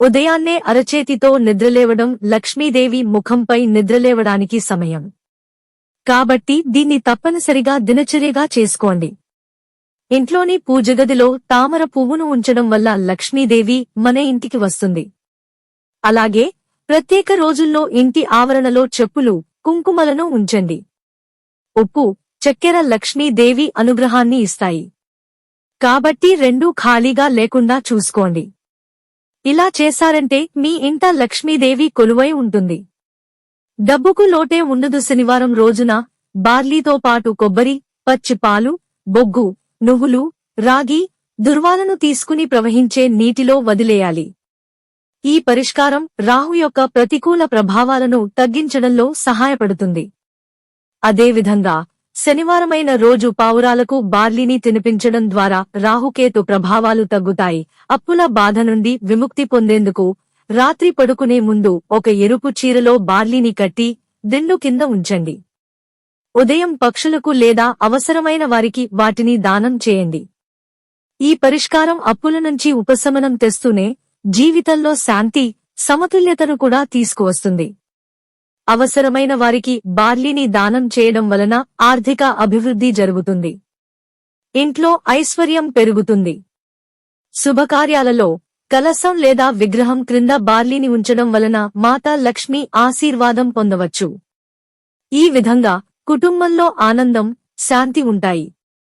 ఉదయాన్నే అరచేతితో నిద్రలేవడం లక్ష్మీదేవి ముఖంపై నిద్రలేవడానికి సమయం. కాబట్టి దీన్ని తప్పనిసరిగా దినచర్యగా చేసుకోండి. ఇంట్లోని పూజగదిలో తామర పువ్వును ఉంచడం వల్ల లక్ష్మీదేవి మన ఇంటికి వస్తుంది. అలాగే ప్రత్యేక రోజుల్లో ఇంటి ఆవరణలో చెప్పులు కుంకుమలను ఉంచండి. ఉప్పు చక్కెర లక్ష్మీదేవి అనుగ్రహాన్ని ఇస్తాయి. కాబట్టి రెండూ ఖాళీగా లేకుండా చూసుకోండి. ఇలా చేశారంటే మీ ఇంట లక్ష్మీదేవి కొలువై ఉంటుంది. డబ్బుకు లోటే ఉండదు శనివారం రోజున బార్లీతో పాటు కొబ్బరి పచ్చి పాలు బొగ్గు నువ్వులు రాగి దుర్వాలను తీసుకుని ప్రవహించే నీటిలో వదిలేయాలి. ఈ పరిష్కారం రాహు యొక్క ప్రతికూల ప్రభావాలను తగ్గించడంలో సహాయపడుతుంది. అదేవిధంగా శనివారమైన రోజు పావురాలకు బార్లీని తినిపించడం ద్వారా రాహుకేతు ప్రభావాలు తగ్గుతాయి. అప్పుల బాధ నుండి విముక్తి పొందేందుకు రాత్రి పడుకునే ముందు ఒక ఎరుపు చీరలో బార్లీని కట్టి దిండు కింద ఉంచండి. ఉదయం పక్షులకు లేదా అవసరమైన వారికి వాటిని దానం చేయండి. ఈ పరిష్కారం అప్పుల నుంచి ఉపశమనం తెస్తూనే జీవితంలో శాంతి సమతుల్యతను కూడా తీసుకువస్తుంది. అవసరమైన వారికి బార్లీని దానం చేయడం వలన ఆర్థిక అభివృద్ధి జరుగుతుంది. ఇంట్లో ఐశ్వర్యం పెరుగుతుంది. శుభకార్యాలలో కలసం లేదా విగ్రహం క్రింద బార్లీని ఉంచడం వలన మాతా లక్ష్మి ఆశీర్వాదం పొందవచ్చు. ఈ విధంగా కుటుంబంలో ఆనందం శాంతి ఉంటాయి.